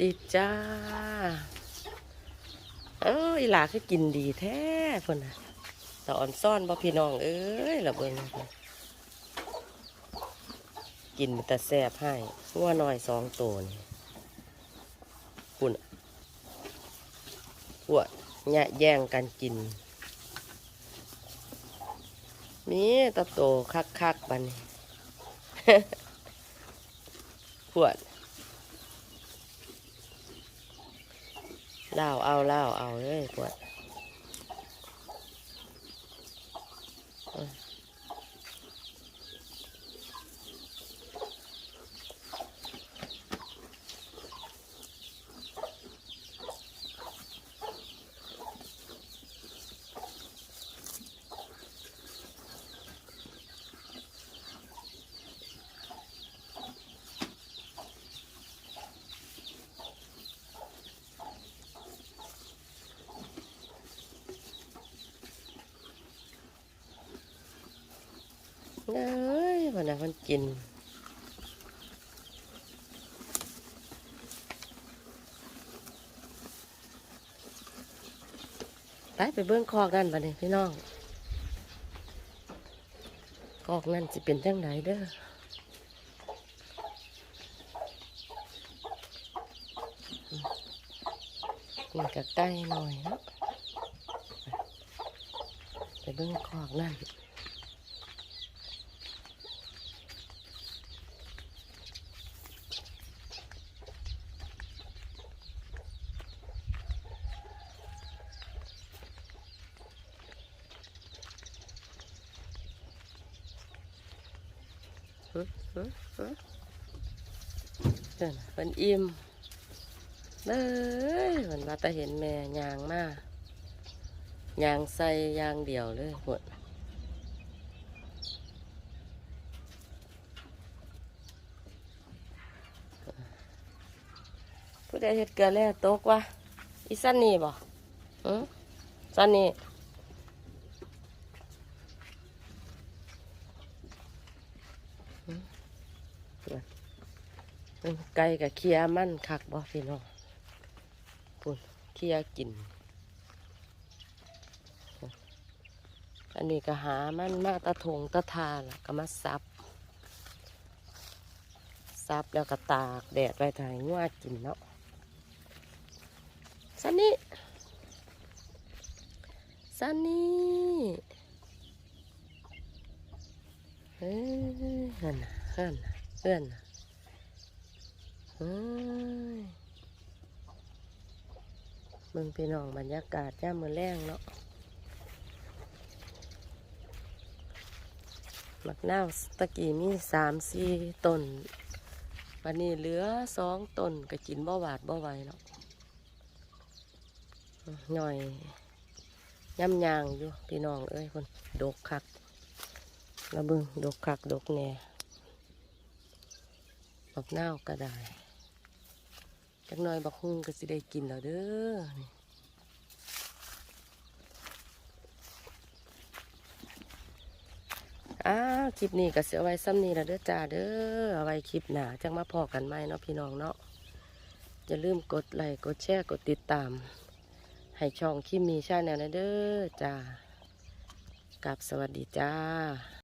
ดีจ้า เอ้ยหลาคือกินดีแท้พ่นน่ะตะอ่อนซ่อนบ่พี่น้องเอ้ยละเบิ่งพุ่นกินแต่แซ่บให้งัวน้อยสองตัวนี่พุ่นพวแย่แย่งกันกิน มีตะโตคักๆบัดนพวด เล่าเอาเล่าเอาเลยปวด เอ้ยวันนั้นมันกินไปไปเบื้องคอกนั่นบัดนี้พี่น้องคอกนั่นจะเป็นจังไหนเด้อนี่ก็ใกล้หน่อยเนาะไปเบื้องคอกนั่น เพิ่นเพิ่นอิ่มเอ้ยเพิ่นว่าแต่เห็นแม่ยางมายางใส่ยางเดียวเลยหมดผู้ใดเฮ็ดเกลือแล้วตกวะอีสันนี่บ่อือสันนี่ ไก่กับเคียมันคักบ่พี่น้องปุ่นเคียกิน อันนี้ก็หามันมาตะทงตะทาล่ะก็มาซับ ซับแล้วก็ตากแดดไว้ถ่ายงัวกินเนาะสันนี่สันนี่เฮ้ยเฮิ่นน่ะเฮิ่นน่ะเฮิ่นน่ะ เฮ้ยมึงพี่น้องบรรยากาศย่ามือแรงเนาะมักนาวตะกี้มีสามสี่ต้นวันนี้เหลือสองต้นก็กินบ่หวาดบ่ไหวเนาะหน่อยย่ำยางอยู่พี่น้องเอ้ยคนดกคักแล้วเบึงดกคักดกแหน่มักนาวก็ได้ จักหน่อยบักฮุ่งก็สิได้กินแล้วเด้อนี่อ้าวคลิปนี้ก็เสียไว้ซ้ำนี้แล้วเด้อจ้าเด้อเอาไว้คลิปหนาจังมาพอกันไหมเนาะพี่น้องเนาะอย่าลืมกดไลค์กดแชร์กดติดตาม ให้ช่องคิมมีชาแนลนะเด้อจ้ากับสวัสดีจ้า